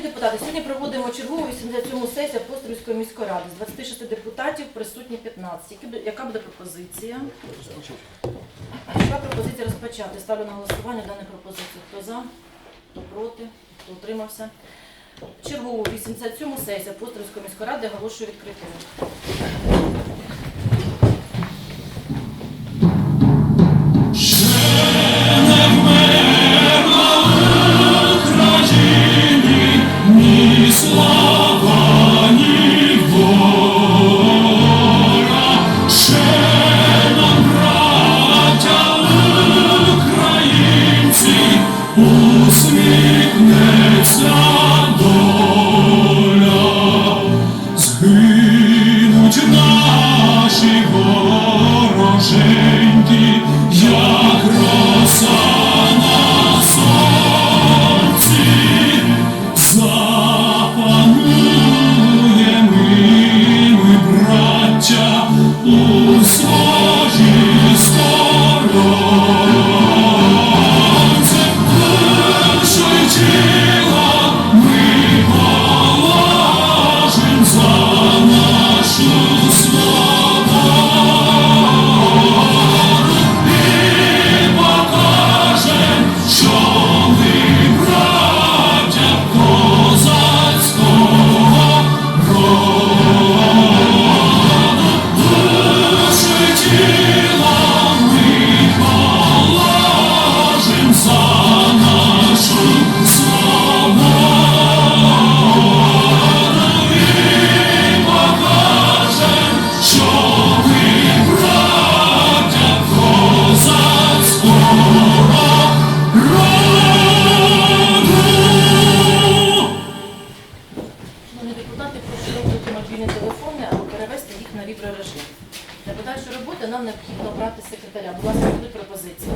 Шановні депутати, сьогодні проводимо чергову 87 сесію Апостольської міської ради. З 26 депутатів присутні 15. Яка буде пропозиція? Яка пропозиція розпочати? Ставлю на голосування дану пропозицію. Хто за, хто проти, хто утримався. Чергову 87 сесію Апостольської міської ради оголошую відкритою. На віброрежим. Для подальшої роботи нам необхідно обрати секретаря. Будь ласка, будуть пропозиції.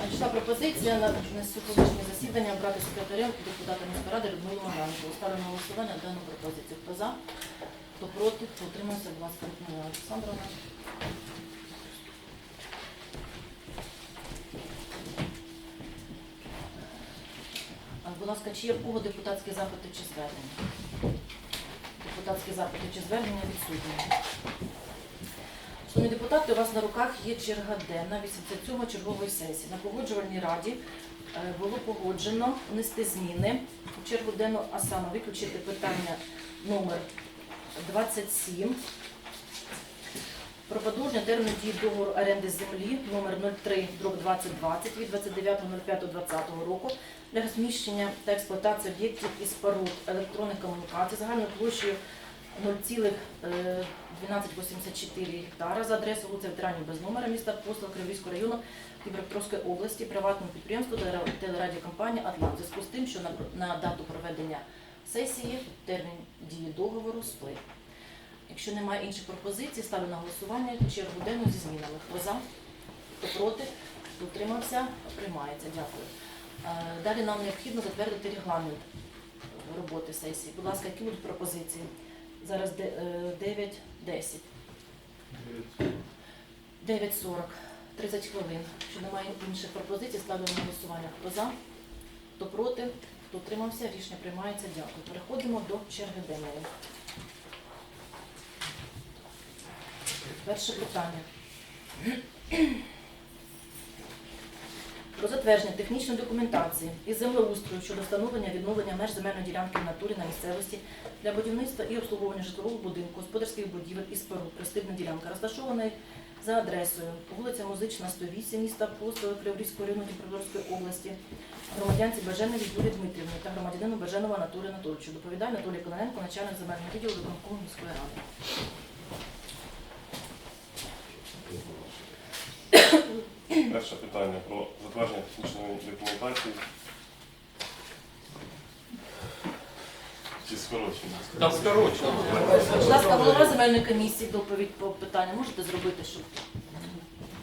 Надійшла пропозиція на, на сьогоднішнє засідання обрати секретарем депутата міської ради Людмилу Маганку. Ставлю на голосування дану пропозицію. Хто за, хто проти, хто утримався, будь ласка, Людмила Олександровна. Будь ласка, чи є в кого депутатські запити чи звернення? Депутатські запити чи звернення відсутні. Шановні депутати, у вас на руках є черга денна 87 чергової сесії. На погоджувальній раді е, було погоджено внести зміни у чергу денну, а саме виключити питання номер 27 про подовження терміну дії договору оренди землі номер 03 2020 від 29.05.2020 року для розміщення та експлуатації об'єктів і споруд електронних комунікацій загальною площею 0,1284 гектара за адресою вулиця Ветеранів без номера міста Апостол Кривійського району Дніпропетровської області приватному підприємству телера- телерадіокомпанії «Атлант». У зв'язку з тим, що на дату проведення сесії термін дії договору сплив. Якщо немає інших пропозицій, ставлю на голосування чергу денну зі змінами. Хто за, хто проти, хто утримався, приймається. Дякую. Е, Далі нам необхідно затвердити регламент роботи сесії. Будь ласка, які будуть пропозиції? Зараз де- е, 9.10. 9.40. 30 хвилин. Якщо немає інших пропозицій, ставлю на голосування. Хто за, хто проти, хто утримався, рішення приймається. Дякую. Переходимо до черги денної. Перше питання. Про затвердження технічної документації із землеустрою щодо встановлення відновлення меж земельної ділянки в натурі на місцевості для будівництва і обслуговування житлового будинку, господарських будівель і споруд. Приступна ділянка розташованої за адресою вулиця Музична, 108, міста Апостоли Криворізького району Дніпропетровської області, громадянці Баженовій Юлії Дмитрівни та громадянину Баженова Анатолію Анатолійовичу. Доповідає Анатолій Кононенко, начальник земельного відділу виконкому міської ради. Перше питання про затвердження технічної документації. Чи скорочення? Там скорочено. Будь ласка, голова земельної комісії доповідь по питанню можете зробити, щоб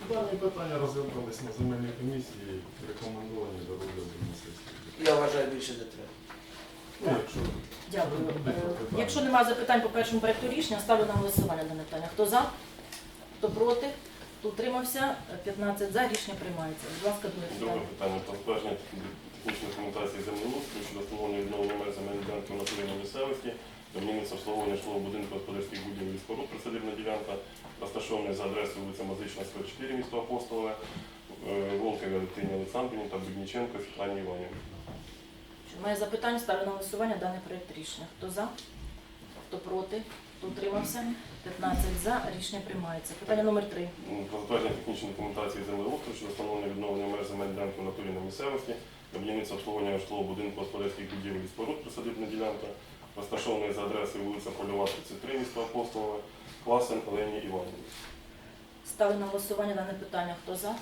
Дані питання розглядались на земельній комісії, рекомендовані до розгляду на сесії. Я вважаю більше не треба. Ну, якщо дякую. Е. Якщо немає запитань по першому проекту рішення, ставлю на голосування дане питання. Хто за, хто проти, утримався? 15 за. Рішення приймається. Будь ласка, друге Друге питання. про затвердження технічної документації землеустрою щодо встановлення відновлення меж земельної ділянки в натурі місцевості, домінівництва обслуговування житлового будинку господарських будівель і споруд, присадибна ділянка, розташованої за адресою вулиця Музична, 104, місто Апостолове, е, Волкові Олексіні Олександрівні та Будніченко Світлані Іванівні. Чи Має запитання, ставлю на голосування даний проєкт рішення. Хто за? Хто проти? Хто утримався? 15 за. Рішення приймається. Питання номер 3. Про затвердження технічної документації землеустрою щодо встановлення відновлення меж земельної ділянки в натурі на місцевості, для будівництва обслуговування житлового будинку господарських будівель і споруд, присадибна ділянка, розташованої за адресою вулиця Польова, 33, місто Апостолове, Класен Олені Іванівні. Ставлю на голосування дане питання. Хто за?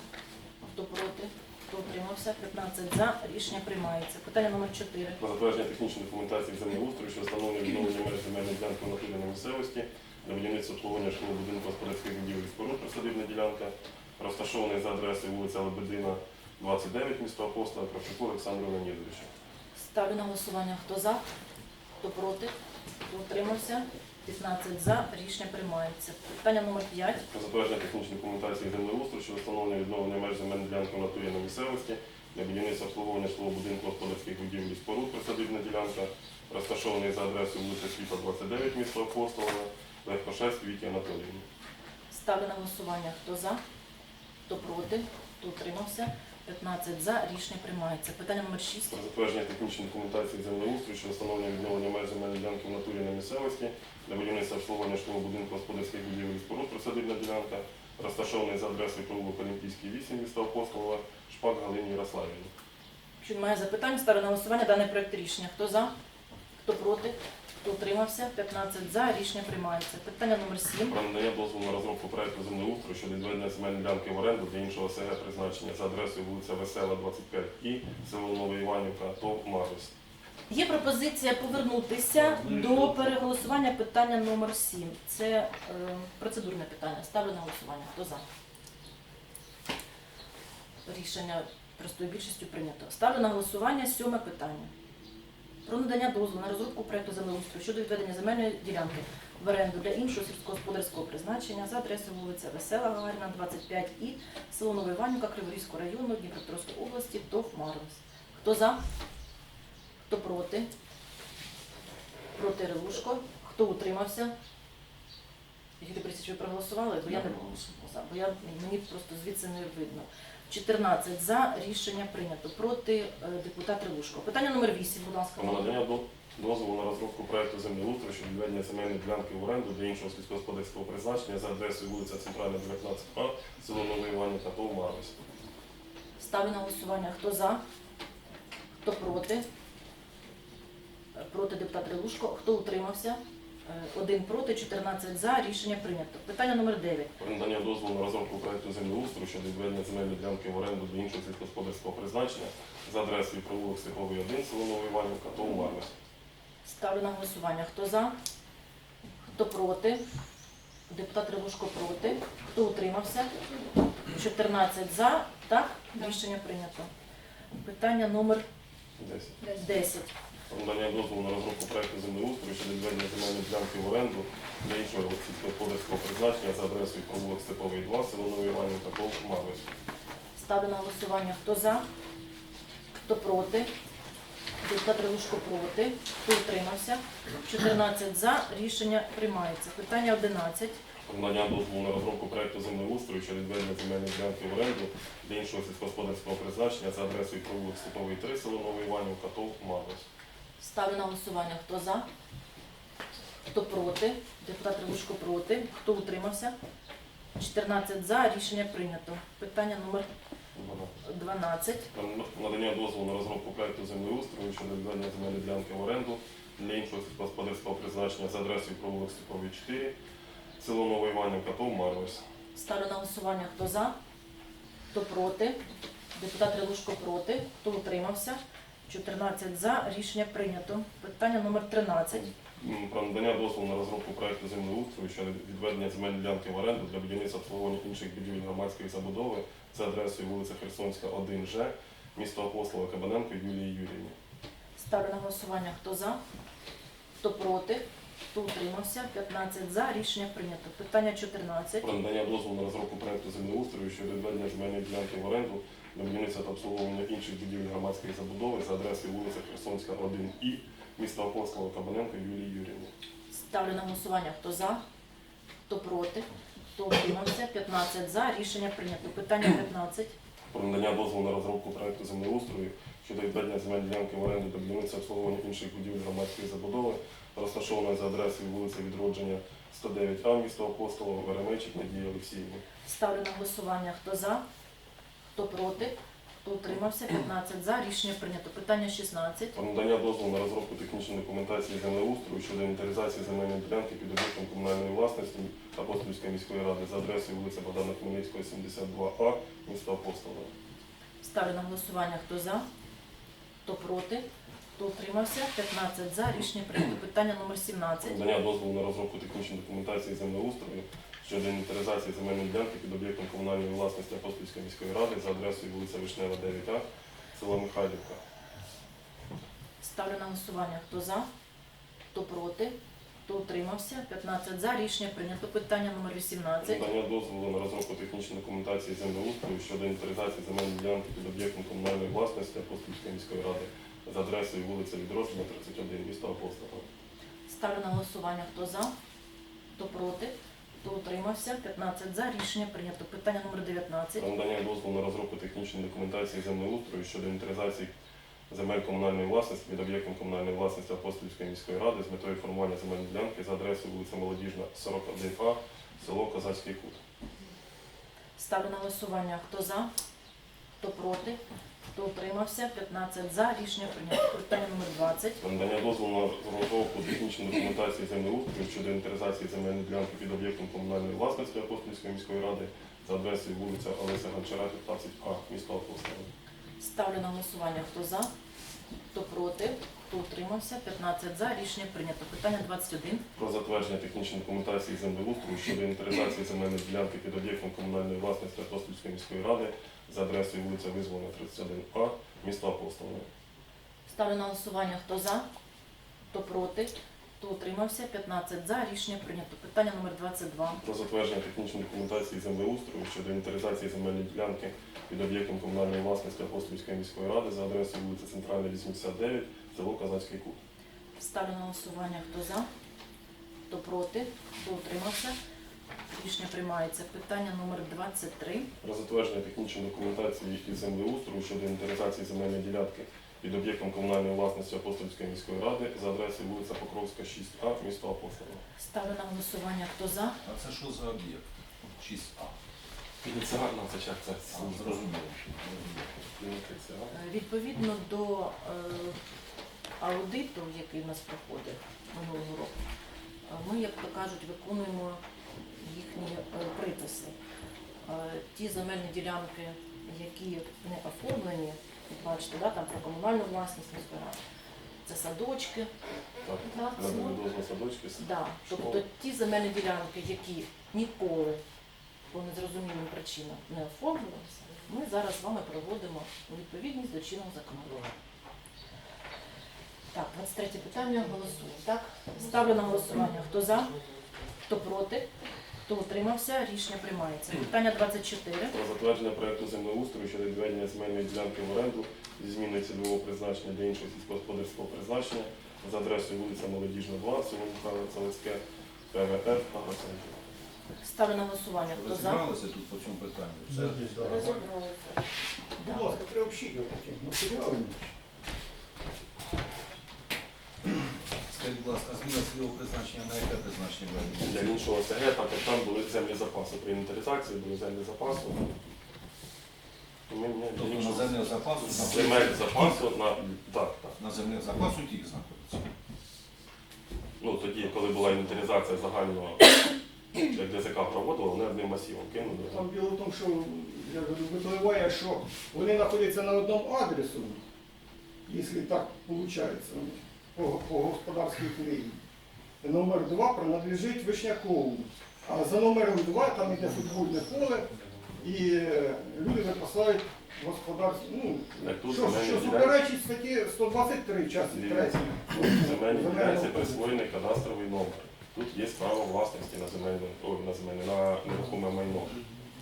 Хто проти? Хто утримався? 15 за. Рішення приймається. Питання номер 4. Про затвердження технічної документації землеустрою щодо встановлення відновлення меж земельної ділянки в натурі на місцевості, для будівництва обслуговування житлового будинку господарських будівель споруд, присадибна ділянка, розташованої за адресою вулиця Лебедина, 29, місто Апостола, Кравчуку Олександру Леонідовичу. Ставлю на голосування. Хто за? Хто проти? Хто утримався? 15 за. Рішення приймається. Питання номер 5. Про затвердження технічної документації землеустрою щодо встановлення відновлення меж земельної ділянки в натурі на місцевості, для будівництва обслуговування житлового будинку господарських будівель і споруд, присадибна ділянка, розташований за адресою вулиця Світа, 29, місто Апостолове, Легкошевський Віті Анатоліївні. Ставлю на голосування. Хто за? Хто проти? Хто утримався? 15 за. Рішення приймається. Питання номер 6. Про затвердження технічної документації землеустрою щодо встановлення відновлення меж земельної ділянки в натурі на місцевості, для будівництва обслуговування житлового будинку господарських будівель і споруд, присадибна ділянка, розташований за адресою провулок Олімпійський 8, місто Апостолова, Шпак Галині Ярославівні. Чи немає запитань? Ставлю на голосування даний проект рішення. Хто за? Хто проти? Утримався? 15 за. Рішення приймається. Питання номер 7. Про надання дозволу на розробку проекту землеустрою щодо відведення земельної ділянки в оренду для іншого СГ призначення за адресою вулиця Весела, 25 і село Нова Іванівка, ТОВ Марус. Є пропозиція повернутися до переголосування питання номер 7. Це е, процедурне питання. Ставлю на голосування. Хто за? Рішення простою більшістю прийнято. Ставлю на голосування сьоме питання. Про надання дозволу на розробку проекту землеустрою щодо відведення земельної ділянки в оренду для іншого сільськогосподарського призначення за адресою вулиця Весела Гагаріна, 25 і село Нова Іванівка Криворізького району Дніпропетровської області, ТОВ Марус. Хто за? Хто проти? Проти Релушко. Хто утримався? Юрій Борисович, ви проголосували? Бо я не за, бо я, мені просто звідси не видно. 14 за рішення прийнято. Проти е, депутат Релушко. Питання номер 8, будь ласка. Надання до- дозволу на розробку проекту землеустрою щодо відведення земельної ділянки в оренду для іншого сільськогосподарського призначення за адресою вулиця Центральна, 19А, село Нова Іванівка, ТОВ Марус. Ставлю на голосування. Хто за? Хто проти? Е, Проти депутат Релушко. Хто утримався? Е, Один проти, 14 за. Рішення прийнято. Питання номер 9. Про надання дозволу на розробку проекту землеустрою щодо відведення земельної ділянки в оренду для іншого сільськогосподарського призначення за адресою провулок Степовий 1, село Нова Іванівка, ТОВ Марус. Ставлю на голосування. Хто за? Хто проти? Депутат Ревушко проти. Хто утримався? 14 за. Так, рішення прийнято. Питання номер 10. 10. Про надання дозволу на розробку проекту землеустрою щодо відведення земельної ділянки в оренду для іншого сільськогосподарського призначення за адресою провулок Степовий 2, село Нова Іванівка, ТОВ Марус. Ставлю на голосування. Хто за? Хто проти? Депутат Ревушко проти. Хто утримався? 14 за. Рішення приймається. Питання 11. Про надання дозволу на розробку проекту землеустрою щодо відведення земельної ділянки в оренду для іншого сільськогосподарського призначення за адресою провулок Степовий 3, село Нова Іванівка, ТОВ Марус. Ставлю на голосування. Хто за? Хто проти? Депутат Ревушко проти. Хто утримався? 14 за. Рішення прийнято. Питання номер 12. Надання дозволу на розробку проекту землеустрою щодо відведення земельної ділянки в оренду для іншого сільськогосподарського призначення за адресою провулок Степовий 4, село Нова Іванівка, ТОВ Марус. Ставлю на голосування. Хто за? Хто проти? Депутат Ревушко проти. Хто утримався? 14 за. Рішення прийнято. Питання номер 13. М, Про надання дозволу на розробку проекту землеустрою щодо відведення земельної ділянки в оренду для будівництва обслуговування інших будівель громадської забудови за адресою вулиця Херсонська, 1Ж, місто Апостола Кабаненко Юлії Юріївні. Ставлю на голосування. Хто за? Хто проти? Хто утримався? 15 за. Рішення прийнято. Питання 14. Про надання дозволу на розробку проекту землеустрою щодо відведення земельної ділянки в оренду для будівництва та обслуговування інших будівель громадської забудови за адресою вулиця Херсонська, 1І, міста Апостола Кабаненко Юлії Юрівні. Ставлю на голосування. Хто за? Хто проти? Хто утримався? 15 за. Рішення прийнято. Питання 15. Про надання дозволу на розробку проекту землеустрою щодо відведення земельної ділянки в оренду для будівництва обслуговування інших будівель громадської забудови, розташованої за адресою вулиця Відродження 109А, місто Апостола, Веремейчик Надія Олексіївна. Ставлю на голосування. Хто за? Хто проти? Хто утримався? 15 за. Рішення прийнято. Питання 16. Про надання дозволу на розробку технічної документації землеустрою щодо інвентаризації земельної ділянки під об'єктом комунальної власності Апостольської міської ради за адресою вулиця Богдана Хмельницького, 72А, місто Апостола. Ставлю на голосування. Хто за? Хто проти? Хто утримався? 15 за. Рішення прийнято. Питання номер 17. Надання дозволу на розробку технічної документації землеустрою щодо інвентаризації земельної ділянки під об'єктом комунальної власності Апостольської міської ради за адресою вулиця Вишнева, 9А, село Михайлівка. Ставлю на голосування. Хто за? Хто проти? Хто утримався? 15 за. Рішення прийнято. Питання номер 18. Надання дозволу на розробку технічної документації землеустрою щодо інвентаризації земельної ділянки під об'єктом комунальної власності Апостольської міської ради за адресою вулиця Відродження, 31, місто Апостола. Ставлю на голосування. Хто за? Хто проти? Хто утримався? 15 за. Рішення прийнято. Питання номер 19. Про надання дозволу на розробку технічної документації землеустрою щодо інвентаризації земель комунальної власності під об'єктом комунальної власності Апостольської міської ради з метою формування земельної ділянки за адресою вулиця Молодіжна, 41А, село Козацький Кут. Ставлю на голосування. Хто за? Хто проти? Хто утримався? 15 за. Рішення прийнято. Питання номер 20. Про надання дозволу на розробку технічної документації землеустрою щодо інвентаризації земельної ділянки під об'єктом комунальної власності Апостольської міської ради за адресою вулиця Олеся Гончара, 15А, місто Апостол. Ставлю на голосування. Хто за? Хто проти? Хто утримався? 15 за. Рішення прийнято. Питання 21. Про затвердження технічної документації землеустрою щодо інвентаризації земельної ділянки під об'єктом комунальної власності Апостольської міської ради за адресою вулиця Визволена, 31А, місто Апостол. Ставлю на голосування. Хто за? Хто проти? Хто утримався? 15 за. Рішення прийнято. Питання номер 22. Про затвердження технічної документації землеустрою щодо інвентаризації земельної ділянки під об'єктом комунальної власності Апостольської міської ради за адресою вулиця Центральна, 89, село Казацький Кут. Ставлю на голосування. Хто за? Хто проти? Хто утримався? Рішення приймається. Питання номер 23. Про затвердження технічної документації із землеустрою щодо інвентаризації земельної ділянки під об'єктом комунальної власності Апостольської міської ради за адресою вулиця Покровська, 6А, місто Апостола. Ставлю на голосування. Хто за? А це що за об'єкт? 6А. Ініціальна це чак, це Зрозуміло. Е, Відповідно до е, аудиту, який у нас проходив минулого року, е, ми, як то кажуть, виконуємо їхні е, приписи. Е, Ті земельні ділянки, які не оформлені, як бачите, да, там про комунальну власність ради, це садочки. Так, Так, садочки. Да, тобто ті земельні ділянки, які ніколи по незрозумілим причинам не оформлювалися, ми зараз з вами проводимо у відповідність до чинного законодавства. Так, 23 питання голосуємо. Так? Ставлю на голосування. Хто за, хто проти, хто утримався, рішення приймається. Питання 24. Про затвердження проекту землеустрою щодо відведення земельної ділянки в оренду зі зміною цільового призначення для іншого сільськогосподарського призначення за адресою вулиця Молодіжна, 2, село Михайло Целецьке, ПВР, Агроцентр. Ставлю на голосування. Хто за? Розібралися тут по цьому питанню? Все? Розібралися. Будь ласка, приобщіть його матеріалом. Скажіть, будь ласка, зміна цільового призначення на яке призначення Для іншого СГ, так як там були землі запасу. При інвентаризації були землі запасу. Ми Тобто на землях запасу земель запасу на так, так. на землях запасу тільки знаходиться. Ну тоді, коли була інвентаризація загального, як ДЗК проводила, вони одним масивом кинули. Там діло в тому, що я говорю, випливає, що вони знаходяться на одному адресу, якщо так виходить, по, по господарській книгі. Номер 2 принадлежить Вишнякову. А за номером 2 там йде футбольне поле, і е, люди випасають господарств, ну, тут що, що суперечить статті 123 часті 3. Дивіться. земельні ділянці присвоєний кадастровий номер. Тут є право власності на земельне, ой, на земельне, на нерухоме майно.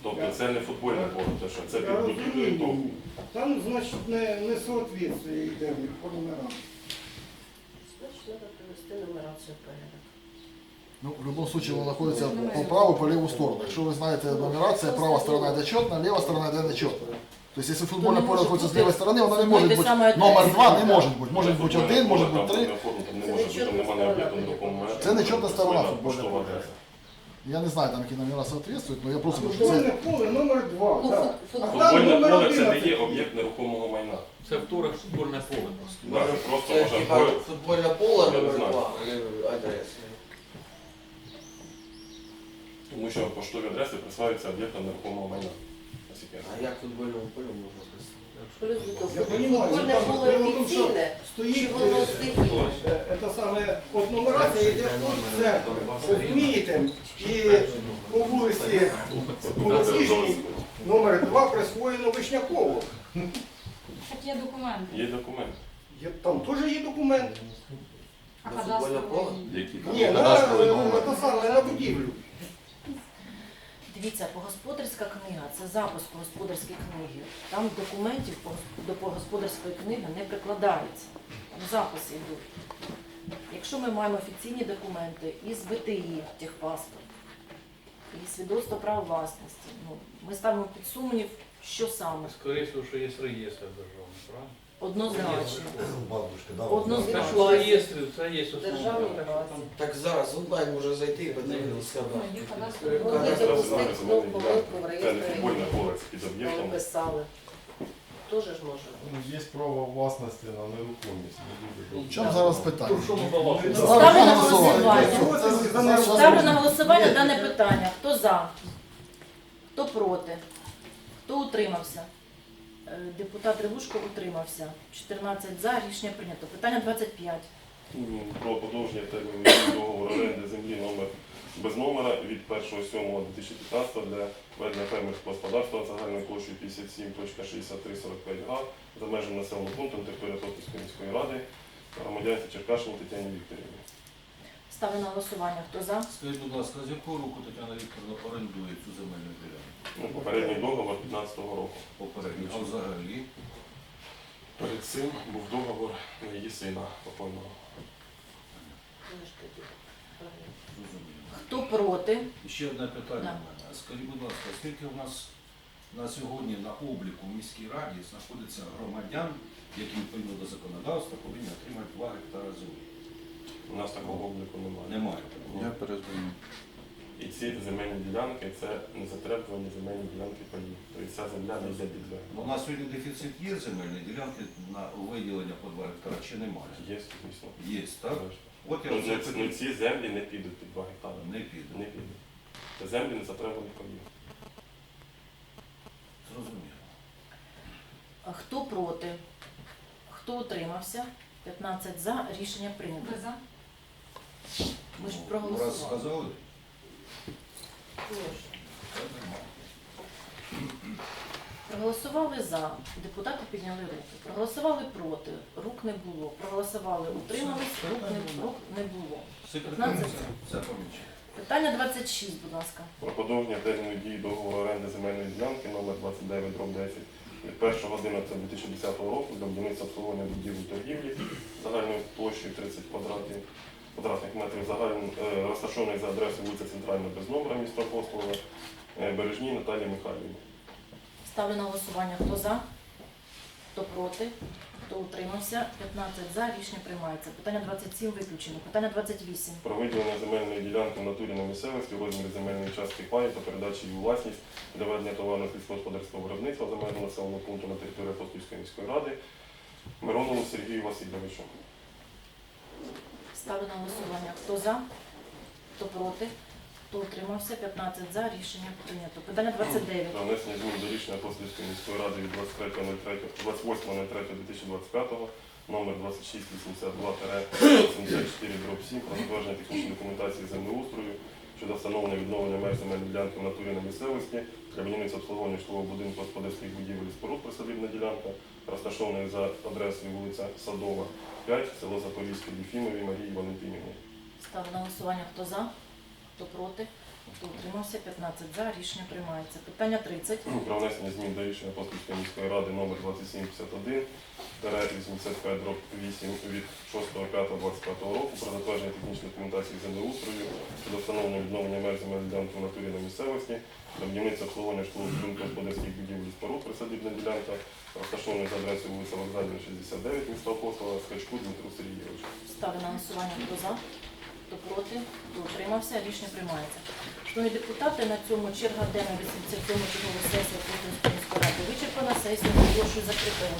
Тобто це не футбольне поле, те, що це Я під будівлею розумію, ТОВ. там, значить, не, не соответствие йде по номерам. Нумерацію порядок. Ну, в любом случае вона находится по праву, по левую сторону. Якщо ви знаєте, нумерація, права сторона йде чітна, ліва сторона йде нечітна. Тобто, якщо футбольне не поле знаходиться з лівої сторони, вона не може бути номер два, не може бути. Може бути один, може бути три. Це може не немає сторона. футбольного поля. Я не знаю, там які номера соответствують, але я просто кажу, що Футбольне це поле номер 2. Ну, так. фут- А там Футбольне номер поле це не є об'єкт нерухомого майна. Це вторе футбольне поле просто. Да, просто Це хіба говорити. футбольне поле Я не номер знаю. 2 адреси. Тому що поштові адреси присваюються об'єктам нерухомого майна. Наскільки я знаю. А як футбольному полю можна Я понимаю, футбольне там поле дело в том, що офіційне, чи Стоїть воно е, стихійне? е, от нумерація в центр. Розумієте? І по вулиці Молодіжній номер 2 присвоєно Вишнякову. Так є документи. Є документ. Є- Там теж є документ. А кадастровий? Ні, на, е, саме, на будівлю. Дивіться, погосподарська книга це запис господарської книги. Там документів до господарської книги не прикладається. Там записи йдуть. Якщо ми маємо офіційні документи із ВТІ, техпаспорт, і свідоцтво права власності, ну, ми ставимо під сумнів, що саме. Скоріше, що є реєстр державний, правильно? Однозначно. Бабушка, да, Так що Однозначно. реєстрі це є. Державний Так там Так зараз онлайн може зайти і подивитися. Ну. Вони Кадастровий знову помилку в. Це не реєстрі. футбольне поле, це під об'єктом. писали. Тоже ж може. Ну, Є право власності на нерухомість. не В чому зараз питання? Ставлю на голосування. Ставлю на голосування дане питання. Хто за? Хто проти? Хто утримався? Е, Депутат Ревушко утримався. 14 за. Рішення прийнято. Питання 25. Про подовження терміну договору оренди землі номер без номера від 1.7.2015 для ведення фермерського господарства загальною площею 57.6345 га за межами населеного пункту на території Топільської міської ради громадянці Черкашині Тетяні Вікторівні. Ставлю на голосування. Хто за? Скажіть, будь ласка, з якого року Тетяна Вікторовна орендує цю земельну ділянку? Ну, попередній договор 15-го року. Попередньо. А взагалі? Перед цим був договор на її сина покойного. Зрозуміло. Хто проти? І ще одне питання Да. в мене. Скажіть, будь ласка, скільки у нас на сьогодні на обліку в міській раді знаходиться громадян, які відповідно до законодавства повинні отримати 2 гектари землі? У нас такого обліку немає. Немає. Ні. І ці земельні ділянки це незатребувані земельні ділянки паїв. Тобто ця земля не йде під землю. У нас сьогодні дефіцит є земельної ділянки на виділення по 2 гектари чи немає? Є, звісно. Є, так? От я Ну, вже ну, ці- ну, ці землі не підуть під 2 гектари. Не піде. Не підуть. Це землі незатребуваних паїв. Зрозуміло. А Хто проти? Хто утримався? 15 за. Рішення прийнято. Ви за? Ми ж Ну, Раз проголосували. сказали, Тож. так нормально. Проголосували за, депутати підняли руки. Проголосували проти, рук не було. Проголосували утримались, рук не, рук не було. Секретар, 15. це помічає. Питання 26, будь ласка. Про подовження терміну дії договору оренди земельної ділянки номер 29 10 від 1.11.2010 року для будівництва обслуговування будівлі торгівлі загальною площею 30 квадратів, квадратних метрів, загально, е, розташований за адресою вулиця Центральна без номера міста Апостола, е, Бережній Наталії Михайлівні. Ставлю на голосування. Хто за? Хто проти? Хто утримався? 15 за. Рішення приймається. Питання 27 виключено. Питання 28. Про виділення земельної ділянки в натурі на місцевості у розмірі земельної частки паю та передачі її у власність для ведення товарно сільськогосподарського виробництва межами населеного пункту на території Апостольської міської ради Миронову Сергію Васильовичу. Ставлю на голосування. Хто за? Хто проти? Хто утримався? 15 за. Рішення прийнято. Питання 29. Про внесення змін до рішення Апостольської міської ради від 23.03 28.03.2025 номер 2682-84 дроб 7 про затвердження технічної документації землеустрою щодо встановлення відновлення меж земельної ділянки в натурі на місцевості для будівництва обслуговування житлового будинку господарських будівель і споруд присадибна ділянка, розташована за адресою вулиця Садова, 5, село Запорізьке, Єфімові Марії Валентинівні. Ставлю на голосування. Хто за? Хто проти? Хто утримався? 15 за. Рішення приймається. Питання 30. про внесення змін до рішення Апостольської міської ради номер 2751 85 дроб 8 від 6.5.25 року про затвердження технічної документації землеустрою щодо встановлення відновлення меж земельної ділянки в натурі на місцевості для будівництва обслуговування житлового будинку господарських будівель і споруд присадибна ділянка, розташована за адресою вулиця Вокзальна, 69, місто Апостола, Скачку Дмитру Сергійовичу. Ставлю на голосування. Хто за? Хто проти? Хто утримався? Рішення приймається. Шановні депутати, на цьому черга денна 87 чергової сесії Апостольської міської ради вичерпана. Сесія оголошую закритою.